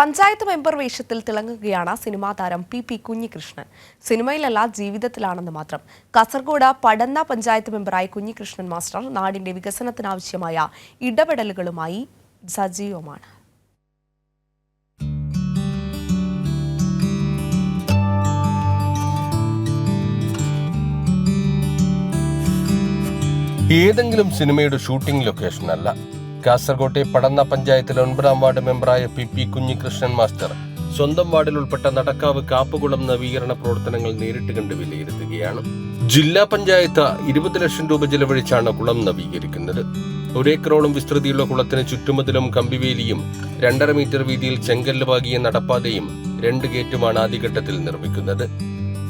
Panchayat member വേഷത്തിൽ തിളങ്ങുകയാണ് cinema താരം പി പി കുഞ്ഞികൃഷ്ണൻ. സിനിമയിലല്ല ജീവിതത്തിലാണെന്ന് മാത്രം. കാസർഗോഡ് പടന്ന പഞ്ചായത്ത് മെമ്പറായി കുഞ്ഞികൃഷ്ണൻ മാസ്റ്റർ നാടിന്റെ വികസനത്തിനാവശ്യമായ ഇടപെടലുകളുമായി സജീവമാണ്. ഏതെങ്കിലും സിനിമയുടെ ഷൂട്ടിംഗ് ലൊക്കേഷൻ അല്ല കാസർകോട്ടെ പടന്ന പഞ്ചായത്തിലെ ഒൻപതാം വാർഡ് മെമ്പറായ പി പി കുഞ്ഞികൃഷ്ണൻ മാസ്റ്റർ സ്വന്തം വാർഡിൽ ഉൾപ്പെട്ട നടക്കാവ് കാപ്പുകുളം നവീകരണ പ്രവർത്തനങ്ങൾ നേരിട്ട് കണ്ട് വിലയിരുത്തുകയാണ്. ജില്ലാ പഞ്ചായത്ത് ഇരുപത് ലക്ഷം രൂപ ചെലവഴിച്ചാണ് കുളം നവീകരിക്കുന്നത്. ഒരേക്കറോളം വിസ്തൃതിയുള്ള കുളത്തിന് ചുറ്റുമതിലും കമ്പിവേലിയും രണ്ടര മീറ്റർ വീതിയിൽ ചെങ്കല്ല് വാകിയ നടപ്പാതയും രണ്ട് ഗേറ്റുമാണ് ആദ്യഘട്ടത്തിൽ നിർമ്മിക്കുന്നത്.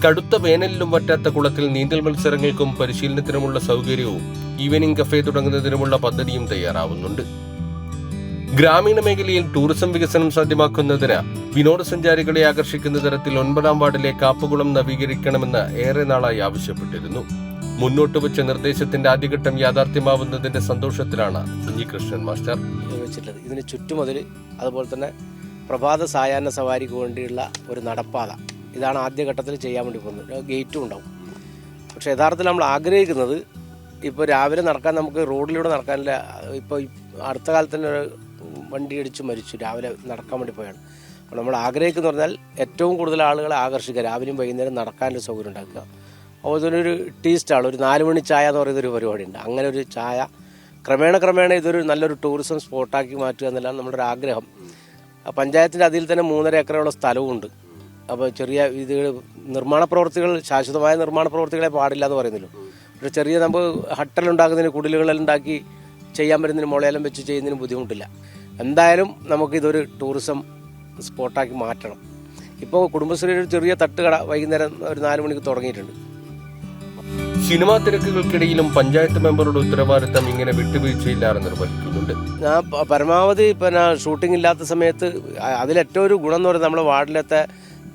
കടുത്ത വേനലിലും വറ്റാത്ത കുളത്തിൽ നീന്തൽ മത്സരങ്ങൾക്കും പരിശീലനത്തിനുമുള്ള സൗകര്യവും ഈവനിംഗ് കഫേ തുടങ്ങുന്നതിനുമുള്ള പദ്ധതിയും തയ്യാറാവുന്നുണ്ട്. ഗ്രാമീണ മേഖലയിൽ ടൂറിസം വികസനം സാധ്യമാക്കുന്നതിന് വിനോദസഞ്ചാരികളെ ആകർഷിക്കുന്ന തരത്തിൽ ഒൻപതാം വാർഡിലെ കാപ്പുകുളം നവീകരിക്കണമെന്ന് ഏറെ നാളായി ആവശ്യപ്പെട്ടിരുന്നു. മുന്നോട്ട് വെച്ച നിർദ്ദേശത്തിന്റെ ആദ്യഘട്ടം യാഥാർത്ഥ്യമാവുന്നതിന്റെ സന്തോഷത്തിലാണ് കുഞ്ഞികൃഷ്ണൻ മാസ്റ്റർ. ഇതിന് ചുറ്റുമതിൽ അതുപോലെ തന്നെ പ്രഭാത സായാഹ്ന സവാരിക്ക് വേണ്ടിയുള്ള ഒരു നടപ്പാത. ഇതാണ് ആദ്യഘട്ടത്തിൽ ചെയ്യാൻ വേണ്ടി പോകുന്നത്. ഗേറ്റും ഉണ്ടാവും. പക്ഷേ യഥാർത്ഥത്തിൽ നമ്മൾ ആഗ്രഹിക്കുന്നത് ഇപ്പോൾ രാവിലെ നടക്കാൻ നമുക്ക് റോഡിലൂടെ നടക്കാനില്ല. ഇപ്പോൾ അടുത്ത കാലത്ത് തന്നെ ഒരു വണ്ടി അടിച്ച് മരിച്ചു. രാവിലെ നടക്കാൻ വേണ്ടി പോയാണ്. അപ്പോൾ നമ്മൾ ആഗ്രഹിക്കുന്ന പറഞ്ഞാൽ ഏറ്റവും കൂടുതൽ ആളുകളെ ആകർഷിക്കുക. രാവിലെയും വൈകുന്നേരം നടക്കാനൊരു സൗകര്യം ഉണ്ടാക്കുക. അപ്പോൾ ഇതിനൊരു ടീ സ്റ്റാൾ ഒരു നാല് മണി ചായ എന്ന് പറയുന്ന ഒരു പരിപാടിയുണ്ട്. അങ്ങനെ ഒരു ചായ ക്രമേണ ക്രമേണ ഇതൊരു നല്ലൊരു ടൂറിസം സ്പോട്ടാക്കി മാറ്റുക എന്നുള്ളതാണ് നമ്മുടെ ഒരു ആഗ്രഹം. പഞ്ചായത്തിന്റെ അതിൽ തന്നെ മൂന്നര ഏക്കറോളം സ്ഥലവുമുണ്ട്. അപ്പോൾ ചെറിയ ഇത് നിർമ്മാണ പ്രവർത്തികൾ ശാശ്വതമായ നിർമ്മാണ പ്രവർത്തികളെ പാടില്ല എന്ന് പറയുന്നല്ലോ. പക്ഷേ ചെറിയ നമ്മൾ ഹട്ടലുണ്ടാക്കുന്നതിന് കുടിലുകളെല്ലാം ഉണ്ടാക്കി ചെയ്യാൻ പറ്റുന്നതിന് മുളയെല്ലാം വെച്ച് ചെയ്യുന്നതിന് ബുദ്ധിമുട്ടില്ല. എന്തായാലും നമുക്കിതൊരു ടൂറിസം സ്പോട്ടാക്കി മാറ്റണം. ഇപ്പോൾ കുടുംബശ്രീ ഒരു ചെറിയ തട്ടുകട വൈകുന്നേരം ഒരു നാല് മണിക്ക് തുടങ്ങിയിട്ടുണ്ട്. സിനിമാ തിരക്കുകൾക്കിടയിലും പഞ്ചായത്ത് മെമ്പറുടെ ഉത്തരവാദിത്തം ഇങ്ങനെ വിട്ടുവീഴ്ചയില്ലാതെ നിർവഹിക്കുന്നുണ്ട്. ഞാൻ പരമാവധി പിന്നെ ഷൂട്ടിംഗ് ഇല്ലാത്ത സമയത്ത് അതിലേറ്റവും ഒരു ഗുണം എന്ന് പറയുന്നത് നമ്മുടെ വാർഡിലത്തെ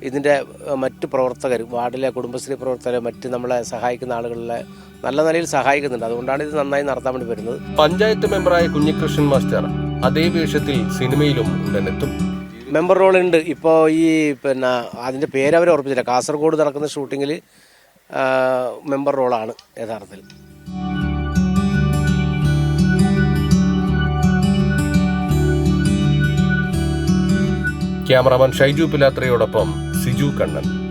ഇതിന്റെ മറ്റ് പ്രവർത്തകർ വാർഡിലെ കുടുംബശ്രീ പ്രവർത്തകർ മറ്റ് നമ്മളെ സഹായിക്കുന്ന ആളുകളെ നല്ല നിലയിൽ സഹായിക്കുന്നുണ്ട്. അതുകൊണ്ടാണ് ഇത് നന്നായി നടത്താൻ വേണ്ടി വരുന്നത്. പഞ്ചായത്ത് മെമ്പറായ കുഞ്ഞികൃഷ്ണൻ മാസ്റ്റർ അതേ വേഷത്തിൽ സിനിമയിലും ഉടനെത്തും. മെമ്പർ റോൾ ഉണ്ട് ഇപ്പോൾ ഈ പിന്നെ അതിന്റെ പേര് അവർ ഉറപ്പിച്ചില്ല കാസർഗോഡ് നടക്കുന്ന ഷൂട്ടിങ്ങിൽ മെമ്പർ റോളാണ് യഥാർത്ഥത്തിൽ. ക്യാമറാമാൻ ഷൈജു പിലാത്രയോടൊപ്പം സിജു കണ്ണൻ.